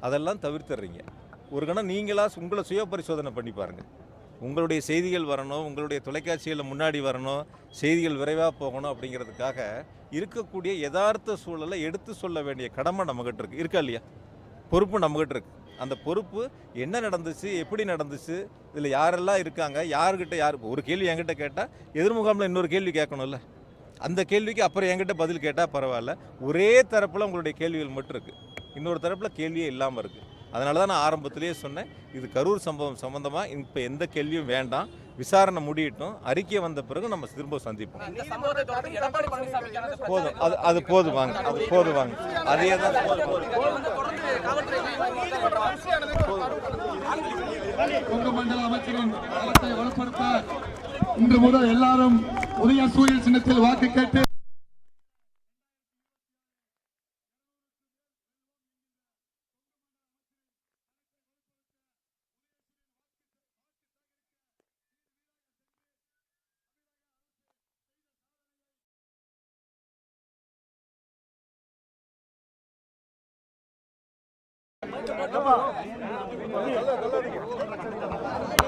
அதெல்லாம் தவிர்த்துறீங்க ஒரு கணம் நீங்களாக உங்களை சுய பரிசோதனை பண்ணி பாருங்கள் உங்களுடைய செய்திகள் வரணும் உங்களுடைய தொலைக்காட்சியில் முன்னாடி வரணும் செய்திகள் விரைவாக போகணும் அப்படிங்கிறதுக்காக இருக்கக்கூடிய யதார்த்த சூழலை எடுத்து சொல்ல வேண்டிய கடமை நம்மகிட்ட இருக்குது இருக்கா இல்லையா? பொறுப்பு நம்மகிட்ட இருக்குது அந்த பொறுப்பு என்ன நடந்துச்சு எப்படி நடந்துச்சு இதில் யாரெல்லாம் இருக்காங்க யாருக்கிட்ட யார் ஒரு கேள்வி என்கிட்ட கேட்டால் எதிர்முகாமில் இன்னொரு கேள்வி கேட்கணும்ல. அந்த கேள்விக்கு அப்புறம் என்கிட்ட பதில் கேட்டால் பரவாயில்ல. ஒரே தரப்பில் உங்களுடைய கேள்விகள் மட்டும் இருக்குது இன்னொரு தரப்பில் கேள்வியே இல்லாமல் இருக்குது அதனால தான் நான் ஆரம்பத்திலேயே சொன்னேன். இது கரூர் சம்பவம் சம்மந்தமாக இப்போ எந்த கேள்வியும் வேண்டாம். விசாரணை முடியட்டும். அறிக்கை வந்த பிறகு நம்ம திரும்ப சந்திப்போம். போதும். அது அது போதும் வாங்க. அது போதும். வாங்க. அதே தான் மண்டல அமைச்சரின் வலுப்படுத்த இன்று முதல் எல்லாரும் உதய சூரியன் சின்னத்தில் வாக்கு கேட்டு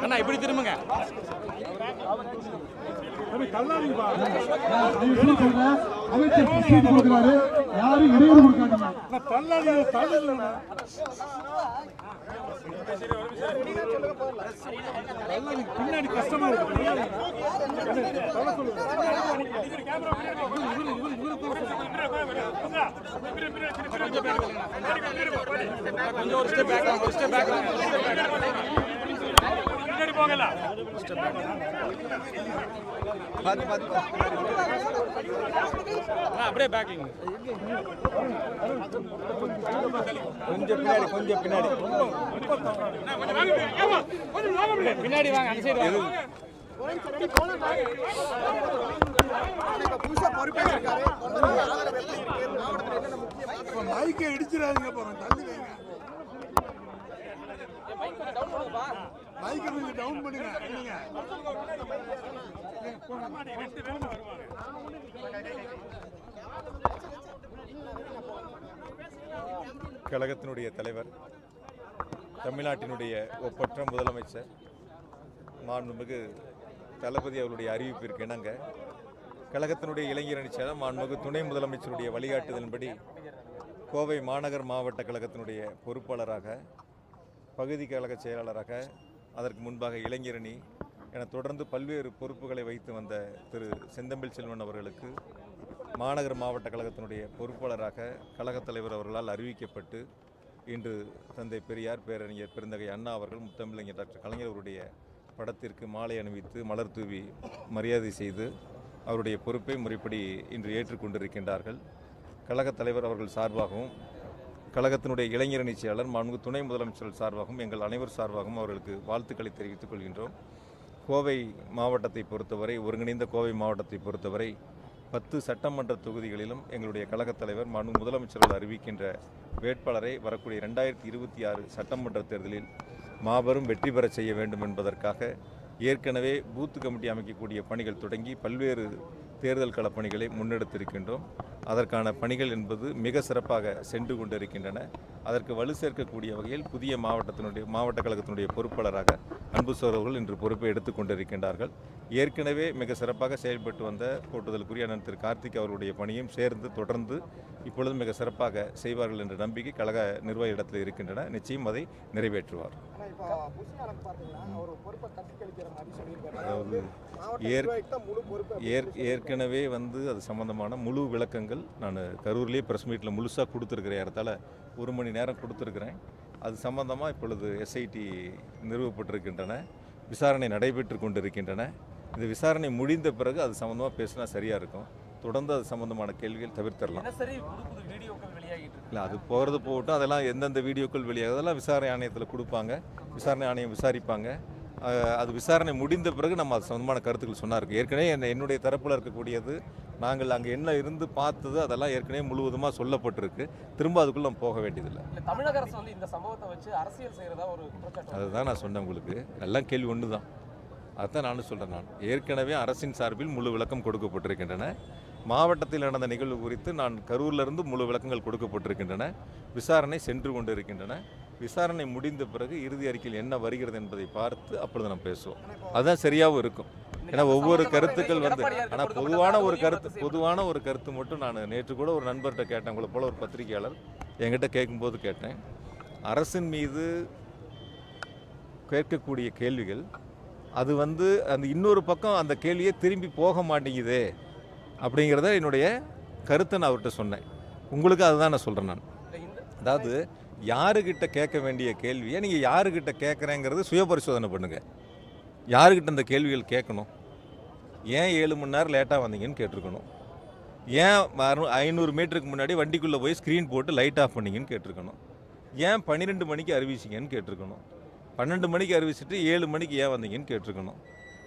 அண்ணா இப்படி திரும்புங்க. அமைச்சர் கொடுக்கிறாரு. யாரும் இடையூறு கொடுக்காதீங்க. பின்னாடி கஷ்டமா இருக்கு கொஞ்சம் ஒரு ஸ்டெப் பேக் ஒரு ஸ்டெப் பேக் பார்த்து பார்த்து அப்படியே பேக்கிங் கொஞ்சம் பின்னாடி கொஞ்சம் பின்னாடி. பின்னாடி வாங்க அந்த சைடு வாங்க. மைக்கை இடிச்சிடாதீங்க போறோம் தள்ளி வைங்க. மைக்கை கொஞ்சம் டவுன் பண்ணுங்க இல்லைங்க கழகத்தினுடைய தலைவர் தமிழ்நாட்டினுடைய ஒப்பற்ற முதலமைச்சர் மாண்புமிகு தளபதி அவருடைய அறிவிப்பிற்கு இணங்க கழகத்தினுடைய இளைஞரணி செயலர் மாண்புமிகு துணை முதலமைச்சருடைய வழிகாட்டுதலின்படி கோவை மாநகர் மாவட்ட கழகத்தினுடைய பொறுப்பாளராக பகுதி கழக செயலாளராக அதற்கு முன்பாக இளைஞரணி என தொடர்ந்து பல்வேறு பொறுப்புகளை வைத்து வந்த திரு செந்தம்பில் செல்வன் அவர்களுக்கு மாநகர மாவட்ட கழகத்தினுடைய பொறுப்பாளராக கழகத் தலைவர் அவர்களால் அறிவிக்கப்பட்டு இன்று தந்தை பெரியார் பேரறிஞர் பெருந்தகை அண்ணா அவர்கள் முத்தமிழறிஞர் டாக்டர் கலைஞர் அவருடைய படத்திற்கு மாலை அணிவித்து மலர் தூவி மரியாதை செய்து அவருடைய பொறுப்பை முறைப்படி இன்று ஏற்றுக்கொண்டிருக்கின்றார்கள். கழகத் தலைவர் அவர்கள் சார்பாகவும் கழகத்தினுடைய இளைஞரணி செயலாளர் மாண்பு துணை முதலமைச்சர் சார்பாகவும் எங்கள் அனைவர் சார்பாகவும் அவர்களுக்கு வாழ்த்துக்களை தெரிவித்துக் கொள்கின்றோம். கோவை மாவட்டத்தை பொறுத்தவரை ஒருங்கிணைந்த கோவை மாவட்டத்தை பொறுத்தவரை பத்து சட்டமன்ற தொகுதிகளிலும் எங்களுடைய கழகத் தலைவர் மனு முதலமைச்சர்கள் அறிவிக்கின்ற வேட்பாளரை வரக்கூடிய ரெண்டாயிரத்தி இருபத்தி ஆறு சட்டமன்ற தேர்தலில் மாபெரும் வெற்றி பெறச் செய்ய வேண்டும் என்பதற்காக ஏற்கனவே பூத்து கமிட்டி அமைக்கக்கூடிய பணிகள் தொடங்கி பல்வேறு தேர்தல் களப் பணிகளை முன்னெடுத்திருக்கின்றோம். அதற்கான பணிகள் என்பது மிக சிறப்பாக சென்று கொண்டிருக்கின்றன. அதற்கு வலு சேர்க்கக்கூடிய வகையில் புதிய மாவட்டத்தினுடைய மாவட்ட கழகத்தினுடைய பொறுப்பாளராக அன்பு சோழர்கள் இன்று பொறுப்பை எடுத்துக் கொண்டிருக்கின்றார்கள். ஏற்கனவே மிக சிறப்பாக செயல்பட்டு வந்த போட்டுதலுக்குரிய அண்ணன் திரு கார்த்திக் அவருடைய பணியும் சேர்ந்து தொடர்ந்து இப்பொழுது மிக சிறப்பாக செய்வார்கள் என்ற நம்பிக்கை கழக நிர்வாகியிடத்தில் இருக்கின்றன. நிச்சயம் அதை நிறைவேற்றுவார். அதாவது ஏற்கனவே வந்து அது சம்பந்தமான முழு விளக்கங்கள் நான் கரூர்லேயே ப்ரெஸ் மீட்டில் முழுசாக கொடுத்துருக்கிறேன் ஏறத்தாழ ஒரு மணி நேரம் கொடுத்துருக்குறேன். அது சம்பந்தமாக இப்பொழுது எஸ்ஐடி நிறுவப்பட்டிருக்கின்றன. விசாரணை நடைபெற்று கொண்டிருக்கின்றன. இந்த விசாரணை முடிந்த பிறகு அது சம்பந்தமாக பேசினா சரியாக இருக்கும். தொடர்ந்து அது சம்பந்தமான கேள்விகள் இருக்கு. இல்லை அது போகிறது போகட்டும். அதெல்லாம் எந்தெந்த வீடியோக்கள் வெளியாகுது அதெல்லாம் விசாரணை ஆணையத்தில் கொடுப்பாங்க. விசாரணை ஆணையம் விசாரிப்பாங்க. அது விசாரணை முடிந்த பிறகு நம்ம அது சம்பந்தமான கருத்துக்கள் சொன்னா இருக்கு ஏற்கனவே என்ன- என்னுடைய தரப்பில் இருக்கக்கூடியது நாங்கள் அங்கே என்ன இருந்து பார்த்தது அதெல்லாம் ஏற்கனவே முழுவதுமாக சொல்லப்பட்டிருக்கு. திரும்ப அதுக்குள்ள நம்ம போக வேண்டியதில்லை. தமிழக அரசு வந்து இந்த சம்பவத்தை வச்சு அரசியல் செய்யறதா ஒரு. அதுதான் நான் சொன்னேன் உங்களுக்கு. எல்லாம் கேள்வி ஒன்று தான் அதுதான் நானும் சொல்கிறேன் நான். ஏற்கனவே அரசின் சார்பில் முழு விளக்கம் கொடுக்கப்பட்டிருக்கின்றன. மாவட்டத்தில் நடந்த நிகழ்வு குறித்து நான் கரூரிலிருந்து முழு விளக்கங்கள் கொடுக்கப்பட்டிருக்கின்றன. விசாரணை சென்று கொண்டு இருக்கின்றன விசாரணை முடிந்த பிறகு இறுதி அறிக்கையில் என்ன வருகிறது என்பதை பார்த்து அப்பொழுது நாம் பேசுவோம். அதுதான் சரியாகவும் இருக்கும். ஏன்னா ஒவ்வொரு கருத்துக்கள் வந்து ஆனால் பொதுவான ஒரு கருத்து பொதுவான ஒரு கருத்து மட்டும் நான் நேற்று கூட ஒரு நண்பர்கிட்ட கேட்டேன் உங்களை போல ஒரு பத்திரிகையாளர். என்கிட்ட கேட்கும்போது கேட்டேன் அரசின் மீது கேட்கக்கூடிய கேள்விகள் அது வந்து அந்த இன்னொரு பக்கம் அந்த கேள்வியே திரும்பி போக மாட்டேங்குதே அப்படிங்கிறத என்னுடைய கருத்தை நான் அவர்கிட்ட சொன்னேன். உங்களுக்கு அதுதான் நான் சொல்கிறேன் நான். அதாவது யாருக்கிட்ட கேட்க வேண்டிய கேள்வியை நீங்கள் யாருக்கிட்ட கேட்குறேங்கிறது சுய பரிசோதனை பண்ணுங்கள் யாருக்கிட்ட இந்த கேள்விகள் கேட்கணும்? ஏன் ஏழு மணி நேரம் லேட்டாக வந்தீங்கன்னு கேட்டிருக்கணும். ஏன் ஐநூறு மீட்டருக்கு முன்னாடி வண்டிக்குள்ளே போய் ஸ்க்ரீன் போட்டு லைட் ஆஃப் பண்ணிங்கன்னு கேட்டிருக்கணும். ஏன் பன்னிரெண்டு மணிக்கு அறிவிச்சிங்கன்னு கேட்டிருக்கணும். பன்னெண்டு மணிக்கு அறிவிச்சிட்டு ஏழு மணிக்கு ஏன் வந்தீங்கன்னு கேட்டிருக்கணும்.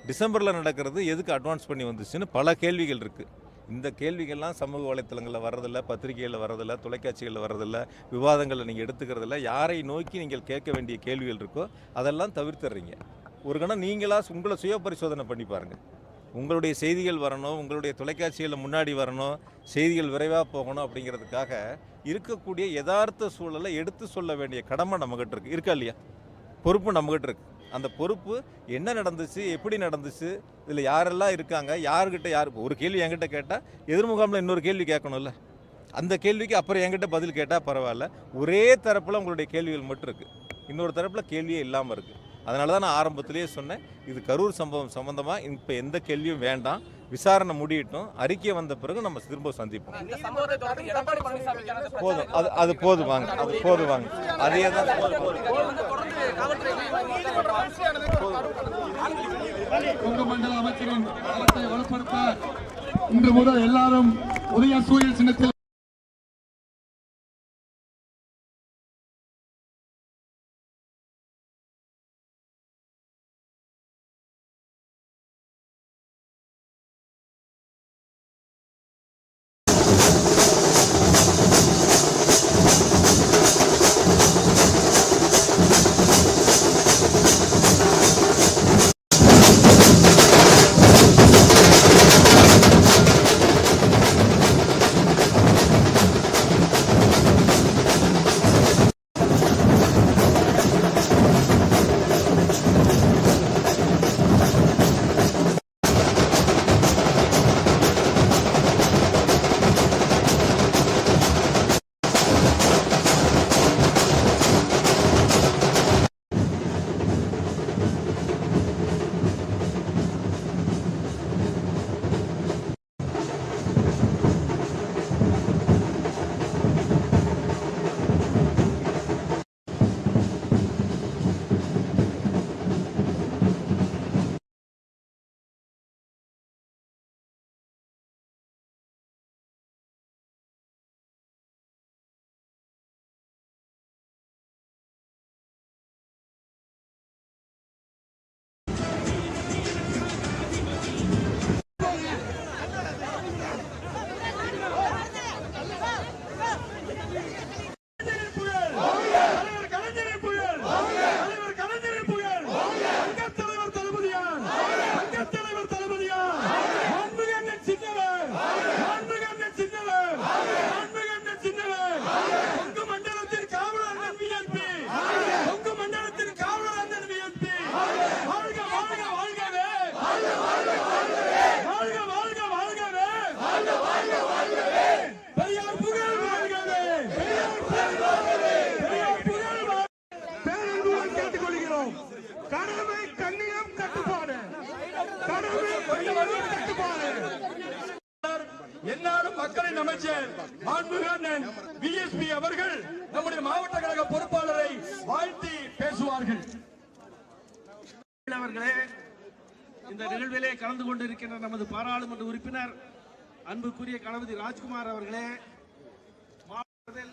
டிசம்பரில் நடக்கிறது எதுக்கு அட்வான்ஸ் பண்ணி வந்துச்சுன்னு பல கேள்விகள் இருக்குது இந்த கேள்விகள்லாம் சமூக வலைத்தளங்களில் வர்றதில்ல பத்திரிகைகளில் வர்றதில்ல தொலைக்காட்சிகளில் வர்றதில்ல விவாதங்களை நீங்கள் எடுத்துக்கிறதில்ல யாரை நோக்கி நீங்கள் கேட்க வேண்டிய கேள்விகள் இருக்கோ அதெல்லாம் தவிர்த்துறீங்க ஒரு கணம் நீங்களா உங்களை சுய பரிசோதனை பண்ணி பாருங்கள் உங்களுடைய செய்திகள் வரணும் உங்களுடைய தொலைக்காட்சியில் முன்னாடி வரணும் செய்திகள் விரைவாக போகணும் அப்படிங்கிறதுக்காக இருக்கக்கூடிய யதார்த்த சூழலை எடுத்து சொல்ல வேண்டிய கடமை நம்மகிட்ட இருக்கு. இருக்கா இல்லையா? பொறுப்பு நம்மகிட்ட இருக்குது அந்த பொறுப்பு என்ன நடந்துச்சு எப்படி நடந்துச்சு இதில் யாரெல்லாம் இருக்காங்க யாருக்கிட்ட யார் ஒரு கேள்வி என்கிட்ட கேட்டால் எதிர்முகாமில் இன்னொரு கேள்வி கேட்கணும்ல. அந்த கேள்விக்கு அப்புறம் என்கிட்ட பதில் கேட்டால் பரவாயில்ல. ஒரே தரப்பில் உங்களுடைய கேள்விகள் மட்டும் இருக்குது இன்னொரு தரப்பில் கேள்வியே இல்லாமல் இருக்குது அதனால தான் நான் ஆரம்பத்திலேயே சொன்னேன் இது கரூர் சம்பவம் சம்மந்தமாக இப்போ எந்த கேள்வியும் வேண்டாம் விசாரணை முடியட்டும் அறிக்கை வந்த பிறகு நம்ம திரும்ப சந்திப்போம் போதும் அது அது போதும் வாங்க அது போதும் வாங்க அதே தான் மண்டல அமைச்சரின் களத்தை வலுப்படுத்த இன்று முதல் எல்லாரும் உதய சூரியன் சின்னத்தில் அன்புக்குரிய கணபதி ராஜ்குமார் அவர்களே மாவட்டத்தில்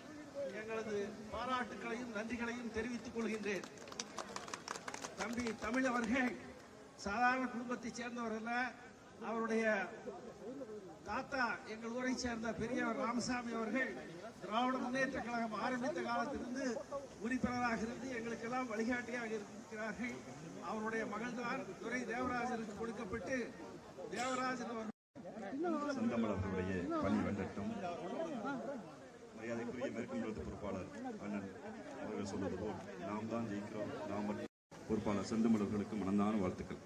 எங்களது பாராட்டுகளையும் நன்றிகளையும் தெரிவித்துக் கொள்கின்றேன். தம்பி தமிழ் அவர்கள் சாதாரண குடும்பத்தைச் சேர்ந்தவர் அல்ல. அவருடைய தாத்தா எங்கள் ஊரை சேர்ந்த பெரியவர் ராமசாமி அவர்கள் திராவிட முன்னேற்ற கழகம் ஆரம்பித்த காலத்திலிருந்து உறுப்பினராக இருந்து எங்களுக்கெல்லாம் வழிகாட்டியாக இருக்கிறார்கள். அவருடைய மகள்தான் துரை தேவராஜனுக்கு கொடுக்கப்பட்டு தேவராஜன் அவர்கள் செந்தமிழ் அவர்களுடைய பணி வென்றட்டும் மரியாதைக்குரிய மேற்குமண்டலத்து பொறுப்பாளர் அண்ணன் அவர்கள் சொல்வது போல் நாம் தான் ஜெயிக்கிறோம். நாம் மட்டும் பொறுப்பாளர் செந்தமிழ் அவர்களுக்கு மனந்தான வாழ்த்துக்கள்.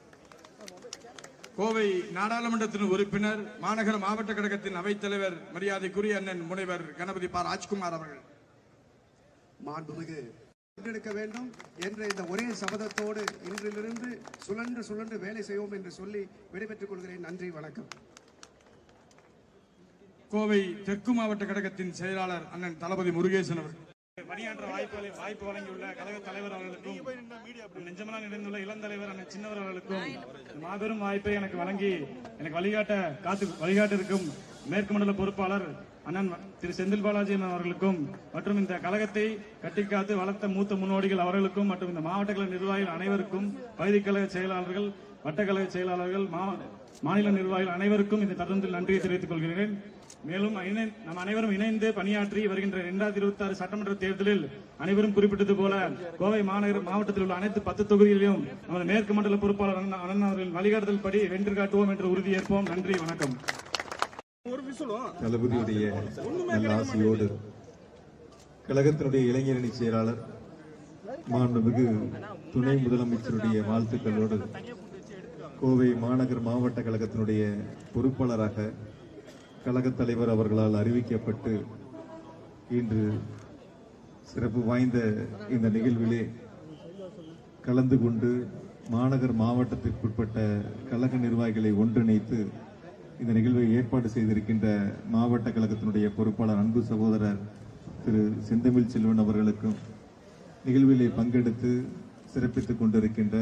கோவை நாடாளுமன்றத்தின் உறுப்பினர் மாநகர மாவட்ட கழகத்தின் அவைத்தலைவர் மரியாதைக்குரிய அண்ணன் முனைவர் கணபதி பா. ராஜ்குமார் அவர்கள். மாண்புமிகு முன்னெடுக்க வேண்டும் என்ற இந்த ஒரே சபதத்தோடு இன்றிலிருந்து சுழன்று சுழன்று வேலை செய்வோம் என்று சொல்லி விடைபெற்றுக் கொள்கிறேன். நன்றி வணக்கம். கோவை தெற்கு மாவட்ட கழகத்தின் செயலாளர் அண்ணன் தளபதி முருகேசன் அவர்கள். பணியாற்ற வாய்ப்புகளை வாய்ப்பு வழங்கியுள்ள கழக தலைவர் அவர்களுக்கும் நெஞ்சமனால் நிறைந்துள்ள இளம் தலைவர் அண்ணன் சின்னவர் அவர்களுக்கும் மாபெரும் வாய்ப்பை எனக்கு வழங்கி எனக்கு வழிகாட்ட காத்து வழிகாட்ட இருக்கும் மேற்கு மண்டல பொறுப்பாளர் அண்ணன் திரு செந்தில் பாலாஜி அண்ணன் அவர்களுக்கும் மற்றும் இந்த கழகத்தை கட்டிக்காத்து வளர்த்த மூத்த முன்னோடிகள் அவர்களுக்கும் மற்றும் இந்த மாவட்ட கழக நிர்வாகிகள் அனைவருக்கும் பகுதி கழக செயலாளர்கள் வட்டக்கழக செயலாளர்கள் மாநில நிர்வாகிகள் அனைவருக்கும் இந்த தருணத்தில் நன்றியை தெரிவித்துக் கொள்கிறேன். மேலும் நாம் அனைவரும் இணைந்து பணியாற்றி வருகின்ற இரண்டாயிரத்தி இருபத்தி ஆறு சட்டமன்ற தேர்தலில் அனைவரும் குறிப்பிட்டது போல கோவை மாநகர மாவட்டத்தில் உள்ள அனைத்து பத்து தொகுதிகளிலும் நமது மேற்கு மண்டல பொறுப்பாளர் அண்ணா- அண்ணன் அவர்களின் வழிகாட்டுதல் படி வென்று காட்டுவோம் என்று உறுதியேற்போம் நன்றி வணக்கம். தளபதியுடைய நல்ல ஆசையோடு கழகத்தினுடைய இளைஞரணி செயலாளர் மாண்புமிகு துணை முதலமைச்சருடைய வாழ்த்துக்களோடு கோவை மாநகர் மாவட்ட கழகத்தினுடைய பொறுப்பாளராக கழகத் தலைவர் அவர்களால் அறிவிக்கப்பட்டு இன்று சிறப்பு வாய்ந்த இந்த நிகழ்விலே கலந்து கொண்டு மாநகர் மாவட்டத்திற்குட்பட்ட கழக நிர்வாகிகளை ஒன்றிணைத்து இந்த நிகழ்வை ஏற்பாடு செய்திருக்கின்ற மாவட்ட கழகத்தினுடைய பொறுப்பாளர் அன்பு சகோதரர் திரு செந்தமிழ் செல்வன் அவர்களுக்கும் நிகழ்விலே பங்கெடுத்து சிறப்பித்துக் கொண்டிருக்கின்ற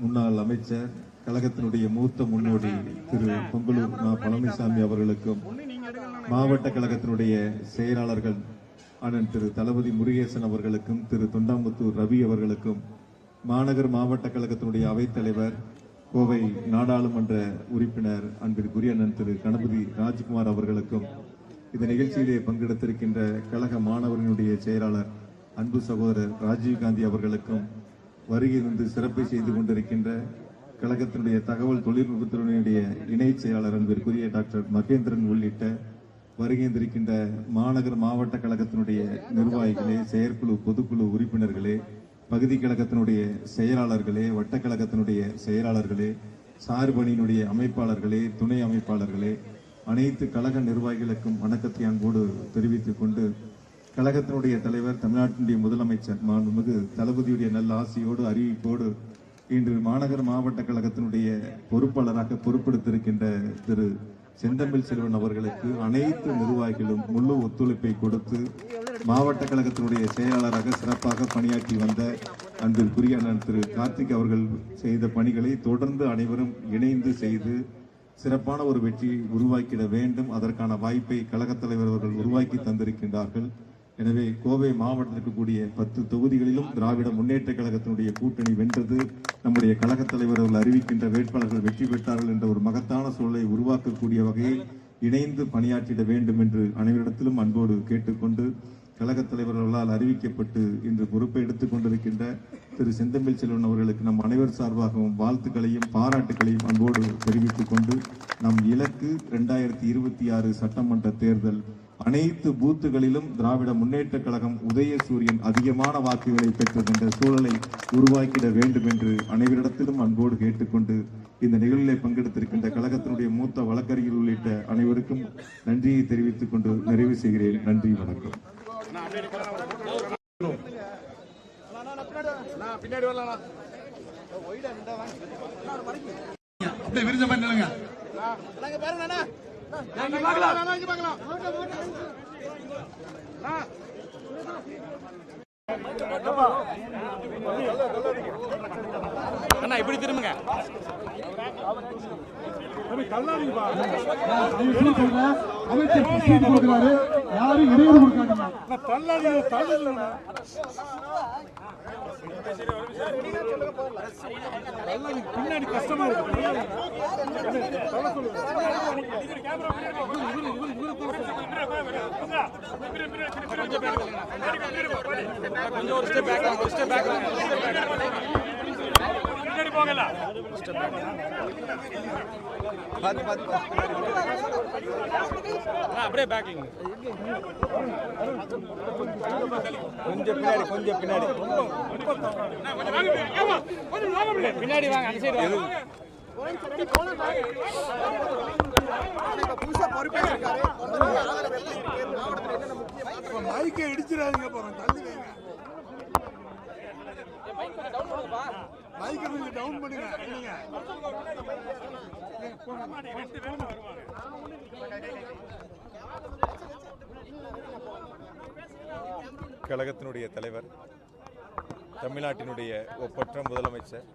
முன்னாள் அமைச்சர் கழகத்தினுடைய மூத்த முன்னோடி திரு பொங்கலூர் மா பழனிசாமி அவர்களுக்கும் மாவட்ட கழகத்தினுடைய செயலாளர்கள் அண்ணன் திரு தளபதி முருகேசன் அவர்களுக்கும் திரு தொண்டாமுத்தூர் ரவி அவர்களுக்கும் மாநகர் மாவட்ட கழகத்தினுடைய அவைத்தலைவர் கோவை நாடாளுமன்ற உறுப்பினர் அன்பிற்குரிய அண்ணன் திரு கணபதி ராஜ்குமார் அவர்களுக்கும் இந்த நிகழ்ச்சியிலே பங்கெடுத்திருக்கின்ற கழக மாணவர்களுடைய செயலாளர் அன்பு சகோதரர் ராஜீவ்காந்தி அவர்களுக்கும் வருகை வந்து சிறப்பை செய்து கொண்டிருக்கின்ற கழகத்தினுடைய தகவல் தொழில்நுட்பத்தினுடைய இணை செயலாளர் அன்பிற்குரிய டாக்டர் மகேந்திரன் உள்ளிட்ட வருகின்றிருக்கின்ற மாநகர் மாவட்ட கழகத்தினுடைய நிர்வாகிகளே செயற்குழு பொதுக்குழு உறுப்பினர்களே பகுதி கழகத்தினுடைய செயலாளர்களே வட்டக்கழகத்தினுடைய செயலாளர்களே சார்பணியினுடைய அமைப்பாளர்களே துணை அமைப்பாளர்களே அனைத்து கழக நிர்வாகிகளுக்கும் வணக்கத்தை அன்போடு தெரிவித்துக் கொண்டு கழகத்தினுடைய தலைவர் தமிழ்நாட்டினுடைய முதலமைச்சர் மாண்புமிகு தளபதியுடைய நல்ல ஆசையோடு அறிவிப்போடு இன்று மாநகர் மாவட்ட கழகத்தினுடைய பொறுப்பாளராக பொறுப்பெடுத்திருக்கின்ற திரு செந்தமிழ் செல்வன் அவர்களுக்கு அனைத்து நிர்வாகிகளும் முழு ஒத்துழைப்பை கொடுத்து மாவட்ட கழகத்தினுடைய செயலாளராக சிறப்பாக பணியாற்றி வந்த அன்பிற்குரிய அண்ணன் திரு கார்த்திக் அவர்கள் செய்த பணிகளை தொடர்ந்து அனைவரும் இணைந்து செய்து சிறப்பான ஒரு வெற்றியை உருவாக்கிட வேண்டும். அதற்கான வாய்ப்பை கழகத் தலைவர் அவர்கள் உருவாக்கி தந்திருக்கின்றார்கள். எனவே கோவை மாவட்டத்திற்கு கூடிய பத்து தொகுதிகளிலும் திராவிட முன்னேற்ற கழகத்தினுடைய கூட்டணி வென்றது. நம்முடைய கழகத் தலைவர் அவர்கள் அறிவிக்கின்ற வேட்பாளர்கள் வெற்றி பெற்றார்கள் என்ற ஒரு மகத்தான சூழலை உருவாக்கக்கூடிய வகையில் இணைந்து பணியாற்றிட வேண்டும் என்று அனைவரிடத்திலும் அன்போடு கேட்டுக்கொண்டு கழகத் தலைவர்களால் அறிவிக்கப்பட்டு இன்று பொறுப்பை எடுத்துக் கொண்டிருக்கின்ற திரு செந்தமிழ் செல்வன் அவர்களுக்கு நம் அனைவர் சார்பாகவும் வாழ்த்துக்களையும் பாராட்டுகளையும் அன்போடு தெரிவித்துக் கொண்டு நம் இலக்கு இரண்டாயிரத்தி இருபத்தி ஆறு சட்டமன்ற தேர்தல் அனைத்து பூத்துகளிலும் திராவிட முன்னேற்ற கழகம் உதயசூரியன் அதிகமான வாக்குகளை பெற்றது என்ற சூழலை உருவாக்கிட வேண்டும் என்று அனைவரிடத்திலும் அன்போடு கேட்டுக்கொண்டு இந்த நிகழ்விலே பங்கெடுத்திருக்கின்ற கழகத்தினுடைய மூத்த வழக்கறிஞர் உள்ளிட்ட அனைவருக்கும் நன்றியை தெரிவித்துக் கொண்டு நிறைவு செய்கிறேன். நன்றி வணக்கம். பின்னாடி வரலாம் அப்படியே நாங்க பாருங்க அண்ணா இப்படி திரும்புங்க. அமைச்சர் கொடுக்கிறாரு. யாரும் இடையூறு கொடுக்காதீங்க. பின்னாடி கஷ்டமா இருக்கு கொஞ்சம் ஒரு ஸ்டெப் பேக் ஒரு ஸ்டெப் பேக் கொஞ்சம் பின்னாடி கொஞ்சம் பின்னாடி. பின்னாடி. வாங்க அந்த சைடு புதுசா மாற்றங்கள் மைக்கை இடிச்சிடாதீங்க போறோம் தள்ளி வைங்க. மைக்கை கொஞ்சம் டவுன் பண்ணுங்க இல்லைங்க கழகத்தினுடைய தலைவர் தமிழ்நாட்டினுடைய ஒப்பற்ற முதலமைச்சர்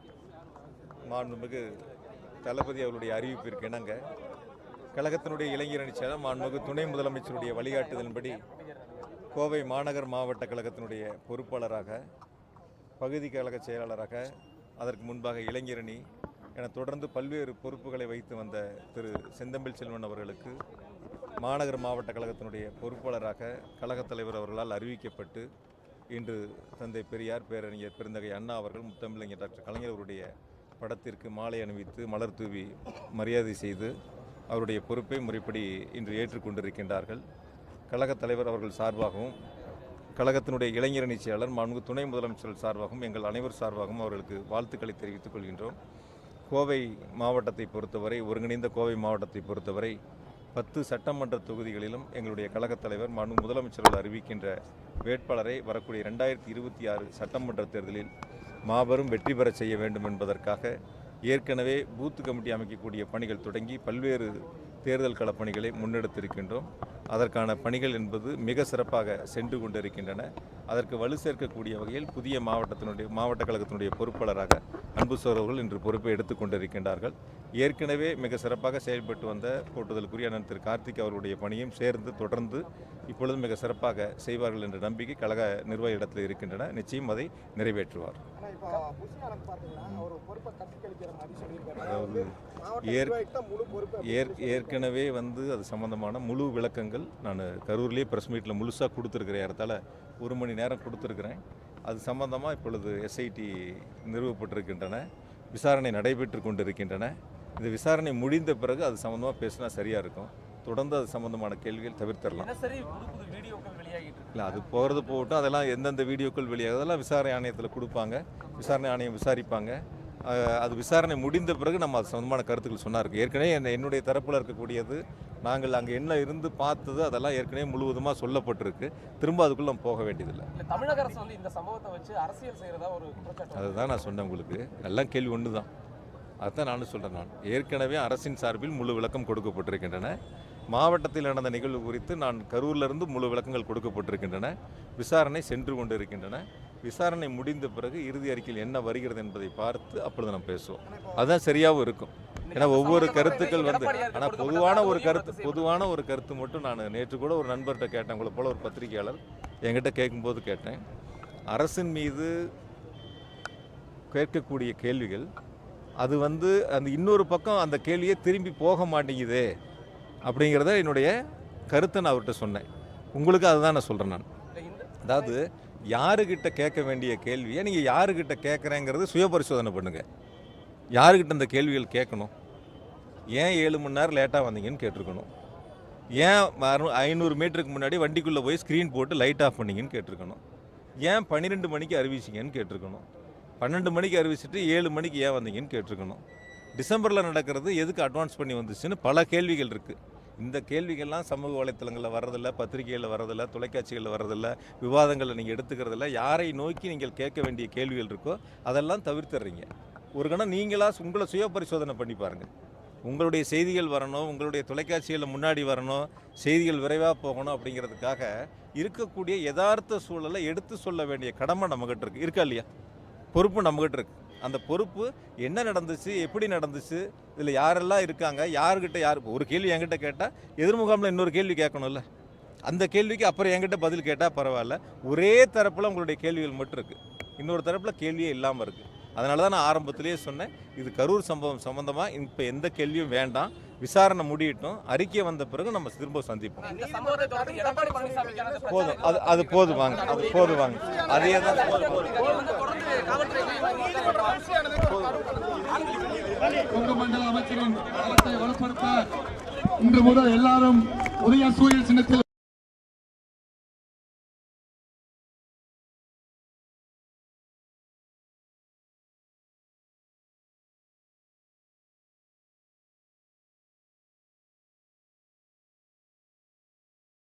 மாண்புமிகு தளபதி அவருடைய அறிவிப்பிற்கு இணங்க கழகத்தினுடைய இளைஞரணி செயலர் மாண்புமிகு துணை முதலமைச்சருடைய வழிகாட்டுதலின்படி கோவை மாநகர் மாவட்ட கழகத்தினுடைய பொறுப்பாளராக பகுதி கழக செயலாளராக அதற்கு முன்பாக இளைஞரணி என தொடர்ந்து பல்வேறு பொறுப்புகளை வைத்து வந்த திரு செந்தமிழ் செல்வன் அவர்களுக்கு மாநகர் மாவட்ட கழகத்தினுடைய பொறுப்பாளராக கழகத் தலைவர் அவர்களால் அறிவிக்கப்பட்டு இன்று தந்தை பெரியார் பேரறிஞர் பெருந்தகை அண்ணா அவர்கள் முத்தமிழறிஞர் டாக்டர் கலைஞர் அவருடைய படத்திற்கு மாலை அணிவித்து மலர் தூவி மரியாதை செய்து அவருடைய பொறுப்பை முறைப்படி இன்று ஏற்றுக்கொண்டிருக்கின்றார்கள். கழகத் தலைவர் அவர்கள் சார்பாகவும் கழகத்தினுடைய இளைஞரணி செயலர் மாண்பு துணை முதலமைச்சர் சார்பாகவும் எங்கள் அனைவர் சார்பாகவும் அவர்களுக்கு வாழ்த்துக்களை தெரிவித்துக் கொள்கின்றோம். கோவை மாவட்டத்தை பொறுத்தவரை ஒருங்கிணைந்த கோவை மாவட்டத்தை பொறுத்தவரை பத்து சட்டமன்ற தொகுதிகளிலும் எங்களுடைய கழகத் தலைவர் மனு முதலமைச்சர்கள் அறிவிக்கின்ற வேட்பாளரை வரக்கூடிய ரெண்டாயிரத்தி இருபத்தி ஆறு சட்டமன்ற தேர்தலில் மாபெரும் வெற்றி பெறச் செய்ய வேண்டும் என்பதற்காக ஏற்கனவே பூத்து கமிட்டி அமைக்கக்கூடிய பணிகள் தொடங்கி பல்வேறு தேர்தல் களப்பணிகளை முன்னெடுத்திருக்கின்றோம். அதற்கான பணிகள் என்பது மிக சிறப்பாக சென்று கொண்டிருக்கின்றன. அதற்கு வலு சேர்க்கக்கூடிய வகையில் புதிய மாவட்டத்தினுடைய மாவட்ட கழகத்தினுடைய பொறுப்பாளராக அன்பு சோழர்கள் இன்று பொறுப்பை எடுத்துக் கொண்டிருக்கின்றார்கள். ஏற்கனவே மிக சிறப்பாக செயல்பட்டு வந்த போட்டுதலுக்குரிய அண்ணன் திரு கார்த்திக் அவருடைய பணியும் சேர்ந்து தொடர்ந்து இப்பொழுது மிக சிறப்பாக செய்வார்கள் என்ற நம்பிக்கை கழக நிர்வாக இடத்தில் இருக்கின்றன. நிச்சயம் அதை நிறைவேற்றுவார். ஏற்கனவே வந்து அது சம்பந்தமான முழு விளக்கங்கள் நான் கரூர்லேயே ப்ரெஸ் மீட்டில் முழுசாக கொடுத்துருக்கிறேன். ஏறத்தாழ ஒரு மணி நேரம் கொடுத்துருக்குறேன். அது சம்பந்தமாக இப்பொழுது எஸ்ஐடி நிறுவப்பட்டிருக்கின்றன. விசாரணை நடைபெற்று கொண்டிருக்கின்றன. இந்த விசாரணை முடிந்த பிறகு அது சம்பந்தமாக பேசினா சரியாக இருக்கும். தொடர்ந்து அது சம்பந்தமான கேள்விகள் தவிர்த்திடலாம். வெளியாகிட்டு இல்லை அது போகிறது போகட்டும் அதெல்லாம் எந்தெந்த வீடியோக்கள் வெளியாகுது அதெல்லாம் விசாரணை ஆணையத்தில் கொடுப்பாங்க. விசாரணை ஆணையம் விசாரிப்பாங்க. அது விசாரணை முடிந்த பிறகு நம்ம அது சம்பந்தமான கருத்துக்கள் சொன்னா இருக்கு ஏற்கனவே என்ன- என்னுடைய தரப்பில் இருக்கக்கூடியது நாங்கள் அங்கே என்ன இருந்து பார்த்தது அதெல்லாம் ஏற்கனவே முழுவதுமாக சொல்லப்பட்டிருக்கு. திரும்ப அதுக்குள்ள நம்ம போக வேண்டியதில்லை. தமிழக அரசு வந்து இந்த சம்பவத்தை வச்சு அரசியல் செய்யறதா ஒரு. அதுதான் நான் சொன்னேன் உங்களுக்கு. எல்லாம் கேள்வி ஒன்று தான் அதுதான் நானும் சொல்கிறேன் நான். ஏற்கனவே அரசின் சார்பில் முழு விளக்கம் கொடுக்கப்பட்டிருக்கின்றன. மாவட்டத்தில் நடந்த நிகழ்வு குறித்து நான் கரூரிலிருந்து முழு விளக்கங்கள் கொடுக்கப்பட்டிருக்கின்றன. விசாரணை சென்று கொண்டு இருக்கின்றன விசாரணை முடிந்த பிறகு இறுதி அறிக்கையில் என்ன வருகிறது என்பதை பார்த்து அப்பொழுது நம்ம பேசுவோம். அதுதான் சரியாகவும் இருக்கும். ஏன்னா ஒவ்வொரு கருத்துக்கள் வந்து ஆனால் பொதுவான ஒரு கருத்து பொதுவான ஒரு கருத்து மட்டும் நான் நேற்று கூட ஒரு நண்பர்கிட்ட கேட்டேன். உங்களை போல ஒரு பத்திரிகையாளர் என்கிட்ட கேட்கும்போது கேட்டேன். அரசின் மீது கேட்கக்கூடிய கேள்விகள் அது வந்து அந்த இன்னொரு பக்கம் அந்த கேள்வியே திரும்பி போக மாட்டேங்குதே. அப்படிங்கிறத என்னுடைய கருத்தை நான் அவர்கிட்ட சொன்னேன். உங்களுக்கு அதுதான் நான் சொல்கிறேன் நான். அதாவது யாருக்கிட்ட கேட்க வேண்டிய கேள்வியை நீங்கள் யாருக்கிட்ட கேட்குறேங்கிறது சுய பரிசோதனை பண்ணுங்கள் யாருக்கிட்ட இந்த கேள்விகள் கேட்கணும்? ஏன் ஏழு மணி நேரம் லேட்டாக வந்தீங்கன்னு கேட்டிருக்கணும்? ஏன் அறு- ஐநூறு மீட்டருக்கு முன்னாடி வண்டிக்குள்ளே போய் ஸ்க்ரீன் போட்டு லைட் ஆஃப் பண்ணிங்கன்னு கேட்டிருக்கணும்? ஏன் பன்னிரெண்டு மணிக்கு அறிவிச்சிங்கன்னு கேட்டிருக்கணும்? பன்னெண்டு மணிக்கு அறிவிச்சிட்டு ஏழு மணிக்கு ஏன் வந்தீங்கன்னு கேட்டிருக்கணும்? டிசம்பரில் நடக்கிறது எதுக்கு அட்வான்ஸ் பண்ணி வந்துச்சுன்னு பல கேள்விகள் இருக்குது இந்த கேள்விகள்லாம் சமூக வலைத்தளங்களில் வர்றதில்ல பத்திரிகைகளில் வர்றதில்ல தொலைக்காட்சிகளில் வர்றதில்ல விவாதங்களில் நீங்கள் எடுத்துக்கிறதில்ல யாரை நோக்கி நீங்கள் கேட்க வேண்டிய கேள்விகள் இருக்கோ அதெல்லாம் தவிர்த்துறீங்க. ஒரு கணம் நீங்களாக உங்களை சுய பரிசோதனை பண்ணி பாருங்கள் உங்களுடைய செய்திகள் வரணும் உங்களுடைய தொலைக்காட்சிகளில் முன்னாடி வரணும் செய்திகள் விரைவாக போகணும் அப்படிங்கிறதுக்காக இருக்கக்கூடிய யதார்த்த சூழலை எடுத்து சொல்ல வேண்டிய கடமை நம்மகிட்ட இருக்குது இருக்கா இல்லையா? பொறுப்பு நம்மகிட்ட இருக்கு. அந்த பொறுப்பு என்ன நடந்துச்சு எப்படி நடந்துச்சு இதில் யாரெல்லாம் இருக்காங்க யாருக்கிட்ட யார் ஒரு கேள்வி என்கிட்ட கேட்டால் எதிர்முகாமில் இன்னொரு கேள்வி கேட்கணும்ல. அந்த கேள்விக்கு அப்புறம் என்கிட்ட பதில் கேட்டால் பரவாயில்ல. ஒரே தரப்பில் உங்களுடைய கேள்விகள் மட்டும் இருக்குது இன்னொரு தரப்பில் கேள்வியே இல்லாமல் இருக்குது அதனால தான் நான் ஆரம்பத்திலேயே சொன்னேன் இது கரூர் சம்பவம் சம்மந்தமாக இப்போ எந்த கேள்வியும் வேண்டாம். விசாரணை முடியட்டும் அறிக்கை வந்த பிறகு நம்ம திரும்ப சந்திப்போம். போதும். அது அது போதும் வாங்க அது போதும் வாங்க. அதே தான் கொங்கு மண்டல அமைச்சரின் வலுப்படுத்த இன்று முதல் எல்லாரும் உதய சூரியன் சின்னத்தில்